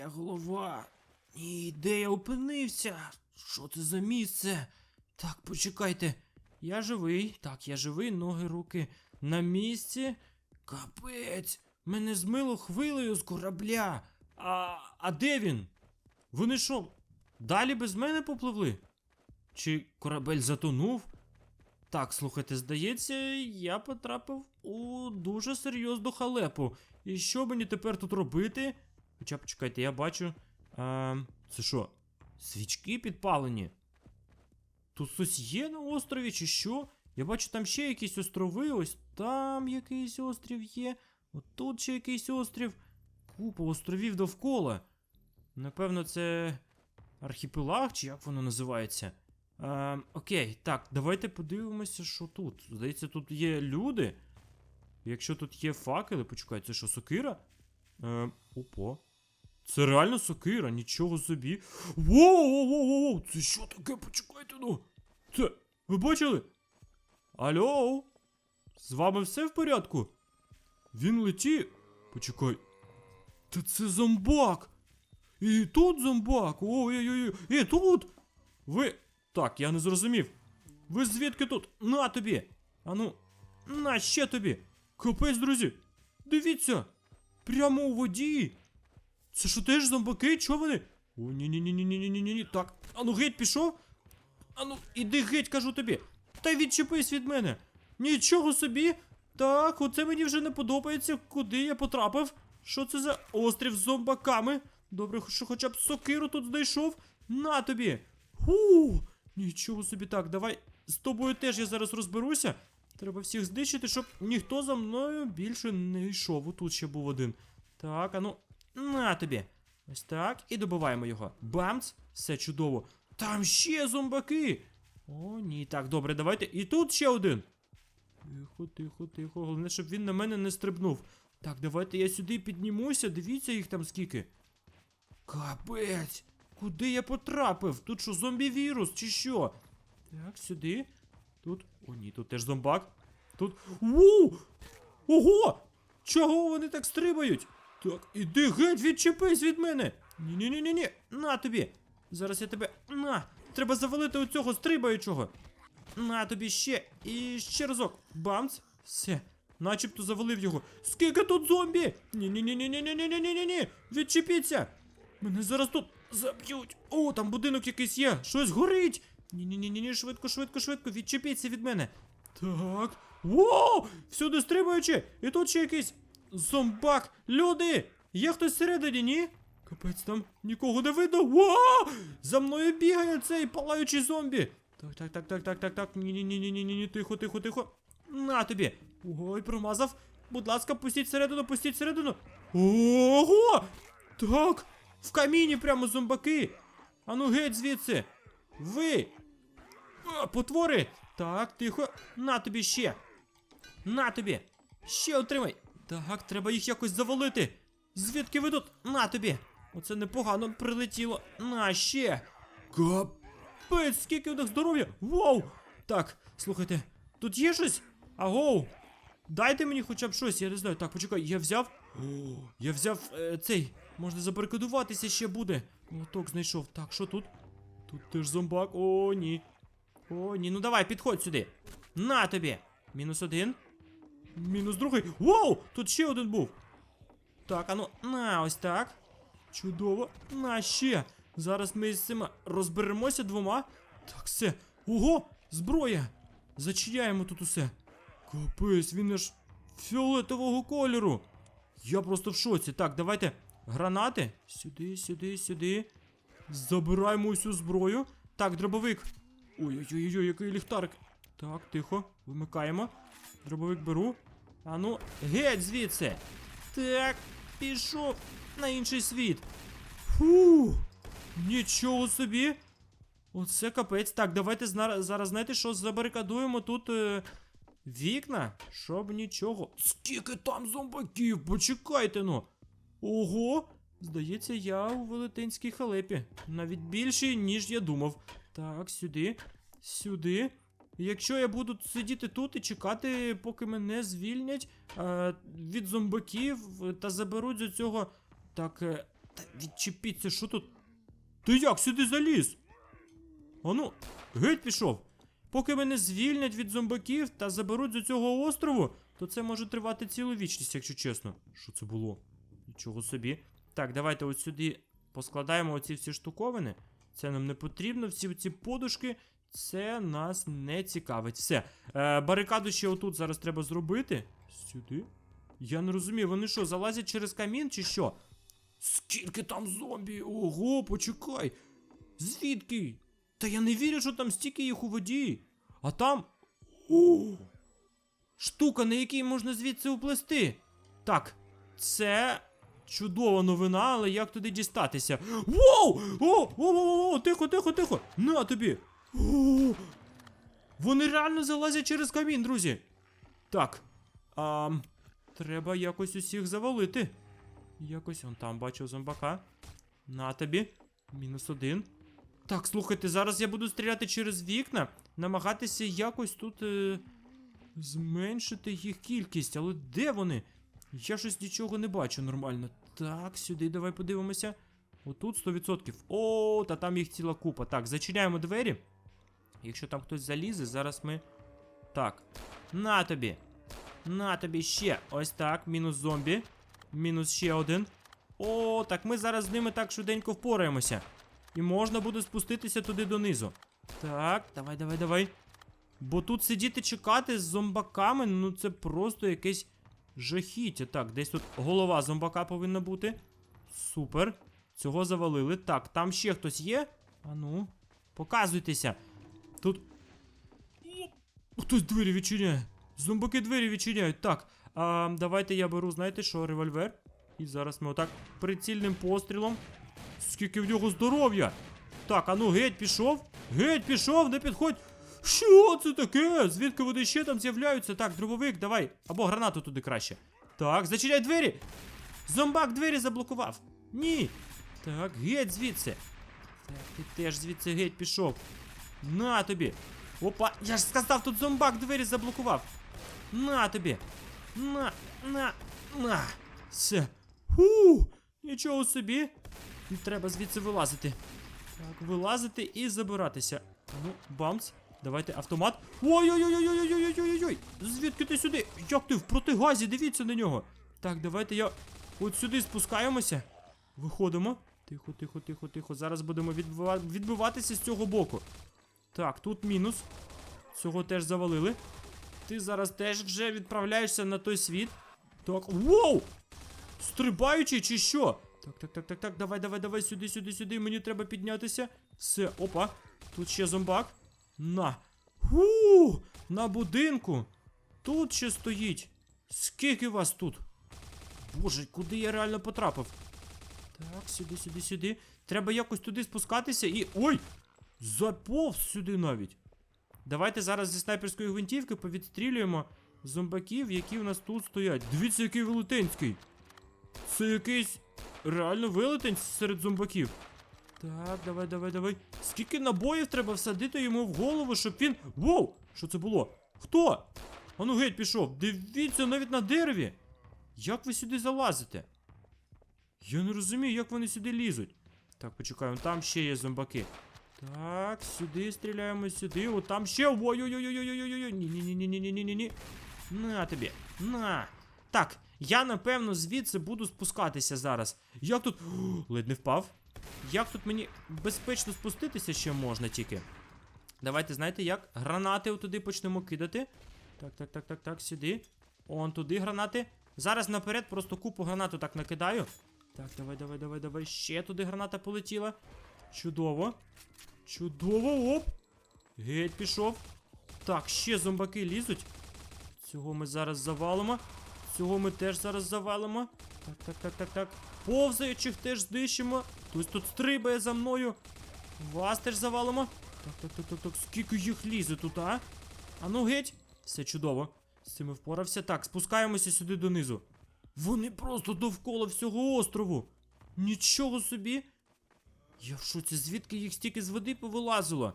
Моя голова. Ні, де я опинився? Що це за місце? Так, почекайте. Я живий. Так, я живий, ноги, руки на місці. Капець! Мене змило хвилею з корабля. А, а де він? Вони що, далі без мене попливли? Чи корабель затонув? Так, слухайте, здається, я потрапив у дуже серйозну халепу. І що мені тепер тут робити? Хоча почекайте, я бачу. А, це що? Свічки підпалені? Тут хтось є на острові, чи що? Я бачу там ще якісь острови, ось там якийсь острів є. От тут ще якийсь острів. Купа островів довкола. Напевно, це архіпелаг, чи як воно називається? Е, окей, так, давайте подивимося, що тут. Здається, тут є люди. Якщо тут є факели, почекай, це що, сокира? Е, опа. Це реально сокира, нічого собі. Воу-воу-воу-воу! Це що таке? Почекайте ну. Це. Ви бачили? Алло? З вами все в порядку? Він летів. Почекай. Та це зомбак! І тут зомбак! Ой-ой-ой! І тут! Ви. Так, я не зрозумів. Ви звідки тут? На тобі! Ану, на ще тобі! Капець, друзі! Дивіться! Прямо у воді! Це що ти ж зомбаки? Чого вони? О, ні-ні-ні-ні-ні-ні-ні-ні. Так, ану геть пішов. Ану, іди геть, кажу тобі. Та відчепись від мене. Нічого собі. Так, оце мені вже не подобається, куди я потрапив. Що це за острів з зомбаками? Добре, що хоча б сокиру тут знайшов. На тобі. Ху! Нічого собі так, давай. З тобою теж я зараз розберуся. Треба всіх знищити, щоб ніхто за мною більше не йшов. Отут ще був один. Так, ану, на тобі. Ось так. І добиваємо його. Бамц! Все чудово. Там ще зомбаки. О, ні. Так, добре, давайте. І тут ще один. Тихо, тихо, тихо. Головне, щоб він на мене не стрибнув. Так, давайте я сюди піднімуся. Дивіться їх там скільки. Капець! Куди я потрапив? Тут що, зомбі-вірус, чи що? Так, сюди. Тут. О, ні, тут теж зомбак. Тут. Воу! Ого! Чого вони так стрибають? Так, іди геть, відчепись від мене. Ні-ні-ні-ні. На тобі. Зараз я тебе. На! Треба завалити у цього стрибаючого. На тобі ще. І ще разок. Бамц. Все. Начебто завалив його. Скільки тут зомбі? Ні-ні-ні-ні-ні-ні-ні-ні-ні. Відчепіться. Мене зараз тут заб'ють. О, там будинок якийсь є. Щось горить. Ні-ні-ні-ні, швидко, швидко, швидко. Відчепіться від мене. Так. Воу! Всюди стрибаючи. І тут ще якийсь зомбак. Люди! Є хтось всередині, ні? Капець там нікого не видно. Воу! За мною бігає цей палаючий зомбі. Так, так, так, так, так, так, так. Ні, ні, ні, ні, ні, ні, ні, тихо, тихо, тихо. На тобі. Ой, промазав. Будь ласка, пустіть всередину, пустіть всередину. Ого! Так, в каміні прямо зомбаки. Ану геть звідси. Ви. А, потвори. Так, тихо. На тобі ще. На тобі. Ще отримай. Так, треба їх якось завалити. Звідки ви? На тобі. Оце непогано прилетіло. На ще. Капець, скільки у них здоров'я. Вау! Так, слухайте, тут є щось? Агоу! Дайте мені хоча б щось, я не знаю. Так, почекай, я взяв. О, я взяв е, цей. Можна забарикадуватися ще буде. Лоток знайшов. Так, що тут? Тут теж зомбак. О, ні. О, ні, ну давай, підходь сюди. На тобі. Мінус один. Мінус другий. Вау! Тут ще один був. Так, а ну, на, ось так. Чудово. На ще. Зараз ми з цим розберемося двома. Так, все. Ого! Зброя! Зачиняємо тут усе. Капець, він аж фіолетового кольору. Я просто в шоці. Так, давайте. Гранати. Сюди, сюди, сюди. Забираємо усю зброю. Так, дробовик. Ой-ой-ой, який ліхтарик. Так, тихо, вимикаємо. Дробовик беру. Ану, геть звідси. Так, пішов на інший світ. Фу, нічого собі. Оце капець. Так, давайте зараз, знаєте, що забарикадуємо тут е, вікна, щоб нічого. Скільки там зомбаків, почекайте ну. Ого! Здається, я у велетенській халепі. Навіть більший, ніж я думав. Так, сюди, сюди. Якщо я буду сидіти тут і чекати, поки мене звільнять е, від зомбаків та заберуть з цього. Так, е, Та відчепіться, що тут? Ти як сюди заліз? Ану, геть пішов. Поки мене звільнять від зомбаків та заберуть з цього острову, то це може тривати цілу вічність, якщо чесно. Що це було? Нічого собі. Так, давайте от сюди поскладаємо оці всі штуковини. Це нам не потрібно, всі ці подушки. Це нас не цікавить. Все. Е, барикаду ще отут зараз треба зробити. Сюди? Я не розумію, вони що, залазять через камін чи що? Скільки там зомбі? Ого, почекай. Звідки? Та я не вірю, що там стільки їх у воді. А там. О! Штука, на якій можна звідси уплести. Так, це чудова новина, але як туди дістатися? Воу! О! О, о, о, тихо, тихо, тихо! На тобі! О! Вони реально залазять через камін, друзі. Так. А, треба якось усіх завалити. Якось он там бачив зомбака. На тобі. Мінус один. Так, слухайте, зараз я буду стріляти через вікна, намагатися якось тут е, зменшити їх кількість. Але де вони? Я щось нічого не бачу нормально. Так, сюди давай подивимося. Отут 100%. О, та там їх ціла купа. Так, зачиняємо двері. Якщо там хтось залізе, зараз ми. Так. На тобі. На тобі ще. Ось так. Мінус зомбі. Мінус ще один. О, так ми зараз з ними так швиденько впораємося. І можна буде спуститися туди донизу. Так, давай, давай, давай. Бо тут сидіти чекати з зомбаками, ну це просто якесь жахіття. Так, десь тут голова зомбака повинна бути. Супер. Цього завалили. Так, там ще хтось є. Ану, показуйтеся. Тут. Хтось двері відчиняє. Зомбаки двері відчиняють. Так. А, давайте я беру, знаєте що, револьвер. І зараз ми отак прицільним пострілом. Скільки в нього здоров'я! Так, а ну геть пішов. Геть пішов, не підходь. Що це таке? Звідки вони ще там з'являються? Так, дробовик, давай. Або гранату туди краще. Так, зачиняй двері. Зомбак двері заблокував. Ні. Так, геть звідси. Так, ти теж звідси геть пішов. На тобі. Опа, я ж сказав, тут зомбак двері заблокував. На тобі. На, на, на. Все. Фу, нічого собі. Треба звідси вилазити. Так, вилазити і забиратися. Ну, бамц. Давайте автомат. Ой-ой-ой-ой-ой-ой-ой-ой-ой! Звідки ти сюди? Як ти в протигазі? Дивіться на нього. Так, давайте я от сюди спускаємося. Виходимо. Тихо, тихо, тихо, тихо. Зараз будемо відбива... відбиватися з цього боку. Так, тут мінус. Цього теж завалили. Ти зараз теж вже відправляєшся на той світ. Так, воу! Стрибаючий чи що? Так, так, так, так, так, давай, давай, давай, сюди, сюди, сюди. Мені треба піднятися. Все, опа. Тут ще зомбак. На. Ху! На будинку. Тут ще стоїть. Скільки вас тут? Боже, куди я реально потрапив? Так, сюди, сюди, сюди. Треба якось туди спускатися і. Ой! Заповз сюди навіть. Давайте зараз зі снайперської гвинтівки повідстрілюємо зомбаків, які в нас тут стоять. Дивіться, який велетенський. Це якийсь реально велетень серед зомбаків. Так, давай, давай, давай. Скільки набоїв треба всадити йому в голову, щоб він. Воу! Що це було? Хто? Ану геть пішов. Дивіться навіть на дереві. Як ви сюди залазите? Я не розумію, як вони сюди лізуть. Так, почекаємо, там ще є зомбаки. Так, сюди стріляємо, сюди. О, там ще. Ой-ой-ой-ой-ой-ой-ой. Ні-ні-ні-ні-ні-ні-ні-ні. На тобі. На. Так, я напевно звідси буду спускатися зараз. Як тут. О, ледь не впав. Як тут мені безпечно спуститися ще можна тільки? Давайте, знаєте як? Гранати туди почнемо кидати. Так, так, так, так, так, сюди. Он туди гранати. Зараз наперед просто купу гранату так накидаю. Так, давай, давай, давай, давай. Ще туди граната полетіла. Чудово. Чудово, оп. Геть пішов. Так, ще зомбаки лізуть. Цього ми зараз завалимо. Цього ми теж зараз завалимо. Так, так, так, так, так. Повзаючих теж знищимо. Хтось тут стрибає за мною. Вас теж завалимо. Так, так, так, так, так. Скільки їх лізе тут, а? А ну геть. Все чудово. З цим впорався. Так, спускаємося сюди донизу. Вони просто довкола всього острову. Нічого собі. Я в шоці, звідки їх стільки з води повилазило?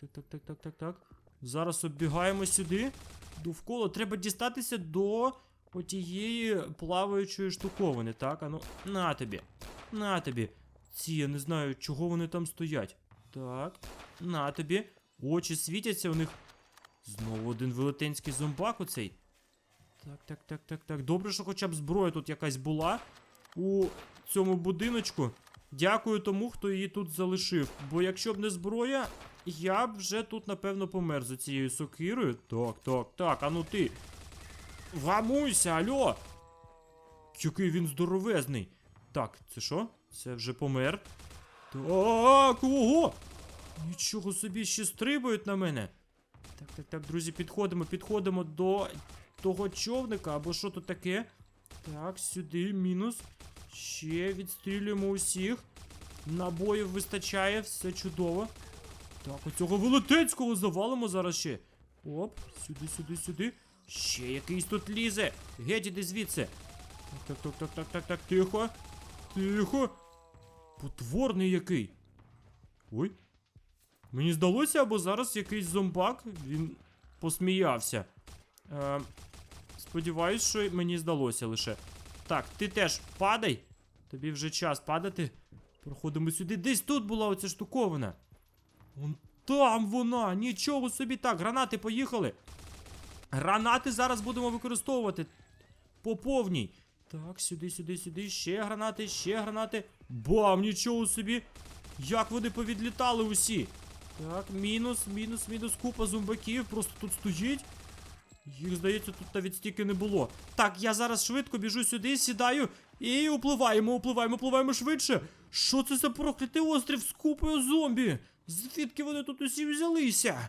Так, так, так, так, так, так. Зараз оббігаємо сюди. Довкола треба дістатися до отієї плаваючої штуковини. Так, а ну, на тобі. На тобі. Ці, я не знаю, чого вони там стоять. Так, на тобі. Очі світяться у них. Знову один велетенський зомбак оцей. Так, так, так, так, так. Добре, що хоча б зброя тут якась була у цьому будиночку. Дякую тому, хто її тут залишив. Бо якщо б не зброя, я б вже тут, напевно, помер за цією сокирою. Так, так, так, а ну ти. Гамуйся, альо! Який він здоровезний. Так, це що? Це вже помер. Так, ого! Нічого собі ще стрибають на мене. Так, так, так, друзі, підходимо, підходимо до того човника, або що тут таке. Так, сюди, мінус. Ще відстрілюємо усіх. Набоїв вистачає, все чудово. Так, оцього велетенського завалимо зараз ще. Оп, сюди, сюди, сюди. Ще якийсь тут лізе. Геть іди звідси. Так, так, так, так, так, так, тихо. Тихо. Потворний який. Ой. Мені здалося, або зараз якийсь зомбак, він посміявся. Е, сподіваюсь, що мені здалося лише. Так, ти теж падай. Тобі вже час падати. Проходимо сюди. Десь тут була оця штуковина. Вон там вона! Нічого собі так, гранати поїхали. Гранати зараз будемо використовувати. По повній. Так, сюди, сюди, сюди. Ще гранати, ще гранати. Бам, нічого собі. Як вони повідлітали усі. Так, мінус, мінус, мінус, купа зомбаків. Просто тут стоїть. Їх, здається, тут навіть стільки не було. Так, я зараз швидко біжу сюди, сідаю і upливаємо, upливаємо, впливаємо швидше. Що це за проклятий острів з купою зомбі? Звідки вони тут усі взялися?